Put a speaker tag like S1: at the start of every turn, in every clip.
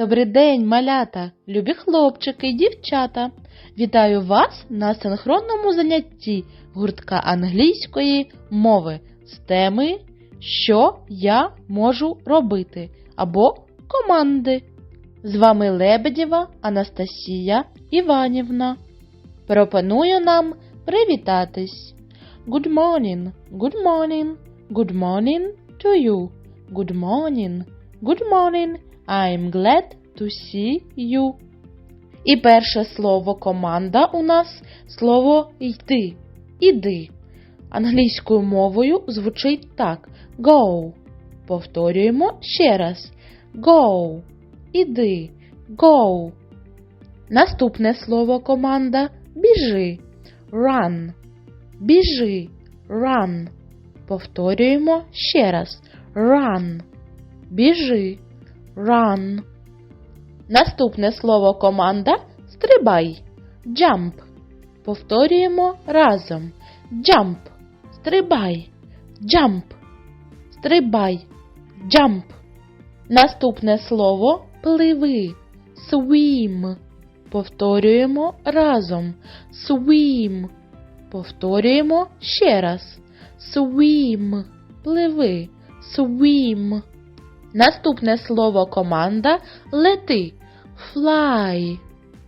S1: Добрий день, малята, любі хлопчики і дівчата. Вітаю вас на синхронному занятті гуртка англійської мови з теми Що я можу робити або команди. З вами Лебедєва Анастасія Іванівна. Пропоную нам привітатись. Good morning, good morning, good morning to you. Good morning, good morning. I'm glad to see you. І перше слово команда у нас слово йти. Іди. Англійською мовою звучить так: go. Повторюємо ще раз. Go. Іди. Go. Наступне слово команда біжи. Run. Біжи. Run. Повторюємо ще раз. Run. Біжи. Run. Наступне слово команда стрибай. Jump. Повторюємо разом. Jump. Стрибай. Jump. Стрибай. Jump. Наступне слово пливи. Swim. Повторюємо разом. Swim. Повторюємо ще раз. Swim. Пливи. Swim. Наступне слово команда лети. Fly.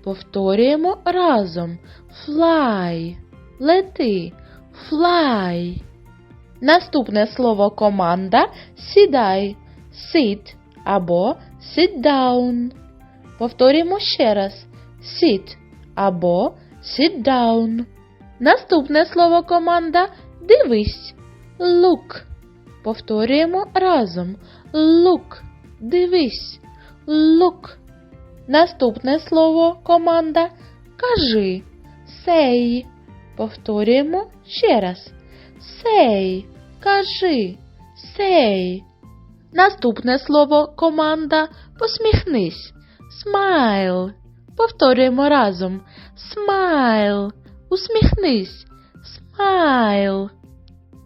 S1: Повторюємо разом. Fly. Лети. Fly. Наступне слово команда сідай. Sit або sit down. Повторюємо ще раз. Sit або sit down. Наступне слово команда дивись. Look. Повторюємо разом. Look. Дивись. Look. Наступне слово команда кажи. Say. Повторюємо ще раз. Say. Кажи. Say. Наступне слово команда посміхнись. Smile. Повторюємо разом. Smile. Усміхнись. Smile.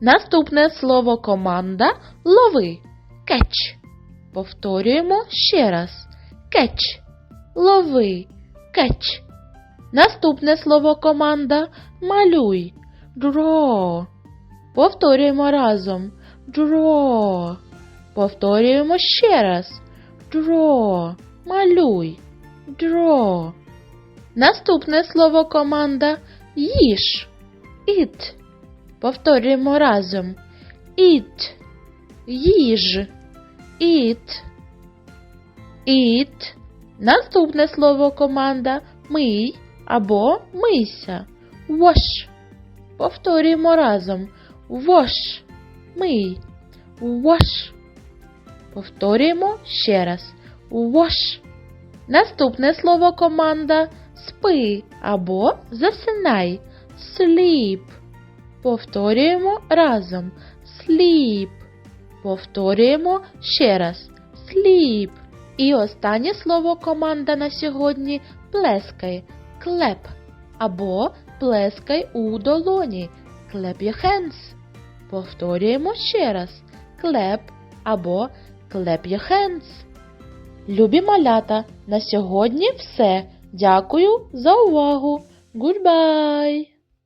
S1: Наступне слово команда лови. Catch. Повторюємо ще раз. Catch. Лови. Catch. Наступне слово команда малюй. Draw. Повторюємо разом. Draw. Повторюємо ще раз. Draw. Малюй. Draw. Наступне слово команда їж. Eat. Повторюємо разом. Eat. Їж. Eat. Eat. Наступне слово команда мий або мийся. Wash. Повторюємо разом. Wash. Мий. Wash. Повторюємо ще раз. Wash. Наступне слово команда спи або засинай. Sleep. Повторюємо разом. Sleep. Повторюємо ще раз. Sleep. І останнє слово команда на сьогодні плескай. Clap. Або плескай у долоні. Clap your hands. Повторюємо ще раз. Clap або clap your hands. Любі малята, на сьогодні все. Дякую за увагу. Goodbye!